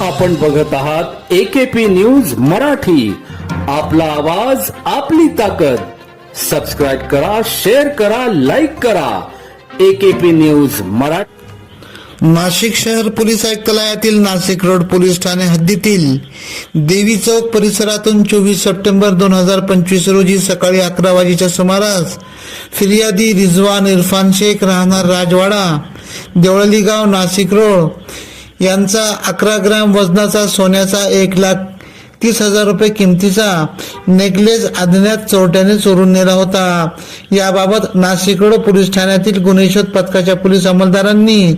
आपण बघत आहात एकेपी न्यूज मराठी. आपला आवाज आपली ताकद. सबस्क्राईब करा शेअर करा लाईक करा. AKP news Marathi. नाशिक शहर पोलीस आयुक्तालयातील नाशिक रोड पोलीस ठाणे हद्दीतील देवी चौक परिसरातून चोवीस सप्टेंबर दोन हजार पंचवीस रोजी सकाळी अकरा वाजेच्या सुमारास फिर्यादी रिजवान इरफान शेख राहणार राजवाडा देवळली गाव नाशिक रोड. यांचा अकरा ग्रॅम वजनाचा सोन्याचा एक लाख तीस हजार रुपये किमतीचा नेकलेस अज्ञात चोरट्याने चोरून नेला होता. याबाबत नाशिकडो पोलीस ठाण्यातील गुन्हे शोध पथकाच्या पोलीस अंमलदारांनी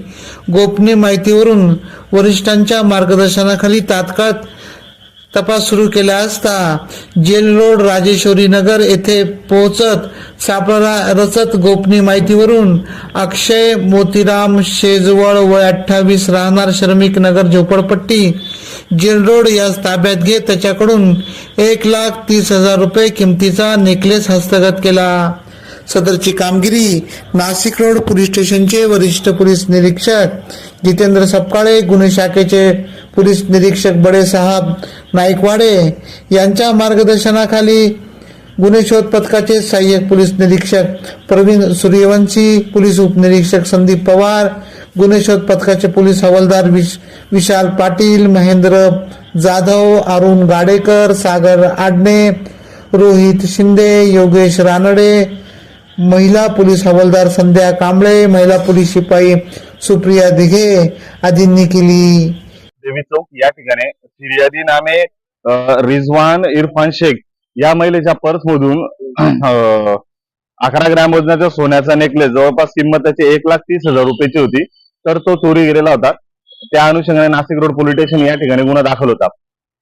गोपनीय माहितीवरून वरिष्ठांच्या मार्गदर्शनाखाली तात्काळ तपास सुरू केला असता जेल रोड राजेश्वरी नगर येथे पोहोचत सापळा रचत गोपनीय माहितीवरून अक्षय मोतीराम शेजवळ वय अठ्ठावीस राहणार श्रमिक नगर झोपडपट्टी. जेल रोड या ताब्यात घेत त्याच्याकडून एक लाख तीस हजार रुपये किमतीचा नेकलेस हस्तगत केला. सदरची कामगिरी नाशिक रोड पोलीस स्टेशनचे वरिष्ठ पोलीस निरीक्षक जितेंद्र सपकाळे गुन्हे शाखेचे पोलीस निरीक्षक बडे साहब नाईकवाडे यांच्या मार्गदर्शनाखाली गुन्हे शोध पथकाचे सहाय्यक पोलीस निरीक्षक प्रवीण सूर्यवंशी पोलीस उपनिरीक्षक संदीप पवार गुन्हे शोध पथकाचे पोलीस हवालदार विश विशाल पाटील महेंद्र जाधव अरुण गाडेकर सागर आडणे रोहित शिंदे योगेश रानडे महिला पोलीस हवालदार संध्या कांबळे महिला पोलीस शिपाई सुप्रिया दिघे आदींनी केली. देवी चौक या ठिकाणी फिर्यादी नामे रिझवान इरफान शेख या महिलेच्या पर्स मधून अकरा ग्रॅम वजनाच्या सोन्याचा नेकलेस जवळपास किंमत त्याची एक लाख तीस हजार रुपयाची होती तर तो चोरी गेलेला होता. त्या अनुषंगाने नाशिक रोड पोलीस स्टेशन या ठिकाणी गुन्हा दाखल होता.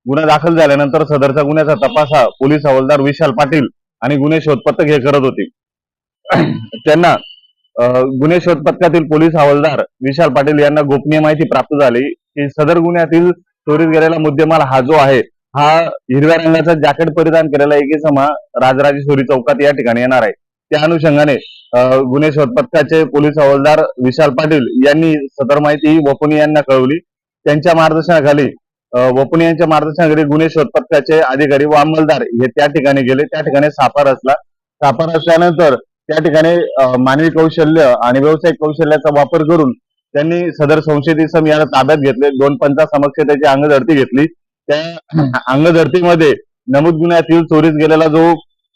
गुन्हा दाखल झाल्यानंतर सदरचा गुन्ह्याचा तपास हा पोलीस हवालदार विशाल पाटील आणि गुन्हे शोध पथक हे करत होते. त्यांना गुन्हे शोध पथकातील पोलीस हवालदार विशाल पाटील यांना गोपनीय माहिती प्राप्त झाली. की सदर गुन्ह्यातील चोरीस गेलेला मुद्देमाल हा जो आहे हा हिरव्या रंगाचा जॅकेट परिधान केलेला एक समा राजराजेश्वरी चौकात या ठिकाणी येणार आहे. त्या अनुषंगाने गुन्हे शोध पथकाचे पोलीस हवालदार विशाल पाटील यांनी सदर माहिती वपुनी यांना कळवली. त्यांच्या मार्गदर्शनाखाली वपुनी यांच्या मार्गदर्शनाखाली गुन्हे शोध पथकाचे अधिकारी व अंमलदार हे त्या ठिकाणी गेले. त्या ठिकाणी सापा रचला. सापा रचल्यानंतर त्या ठिकाणी मानवी कौशल्य आणि व्यावसायिक कौशल्याचा वापर करून त्यांनी सदर संशयित इसम याला ताब्यात घेतले. दोन पंचा समक्ष त्याची अंगझडती घेतली. त्या अंगझडतीमध्ये नमूद गुन्ह्यातील चोरीस गेलेला जो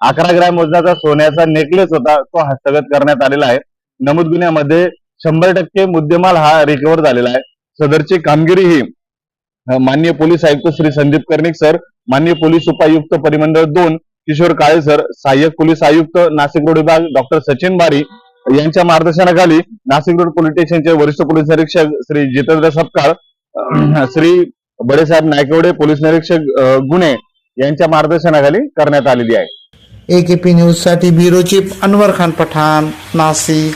अकरा ग्रॅम वजनाचा सोन्याचा नेकलेस होता तो हस्तगत करण्यात आलेला आहे. नमूद गुन्ह्यामध्ये शंभर टक्के मुद्देमाल हा रिकव्हर झालेला आहे. सदरची कामगिरी ही मान्य पोलीस आयुक्त श्री संदीप कर्णिक सर मान्य पोलीस उपायुक्त परिमंडळ दोन किशोर काळे सर सहाय्यक पोलीस आयुक्त नाशिक रोड विभाग डॉक्टर सचिन बारी यांच्या मार्गदर्शनाखाली नाशिक रोड पोलीस स्टेशनचे वरिष्ठ पोलीस निरीक्षक श्री जितेंद्र सपकाळ श्री बडेसाहेब नायकवडे पोलीस निरीक्षक गुन्हे यांच्या मार्गदर्शनाखाली करण्यात आलेली आहे. एकेपी न्यूजसाठी ब्युरो चीफ अनवर खान पठाण नाशिक.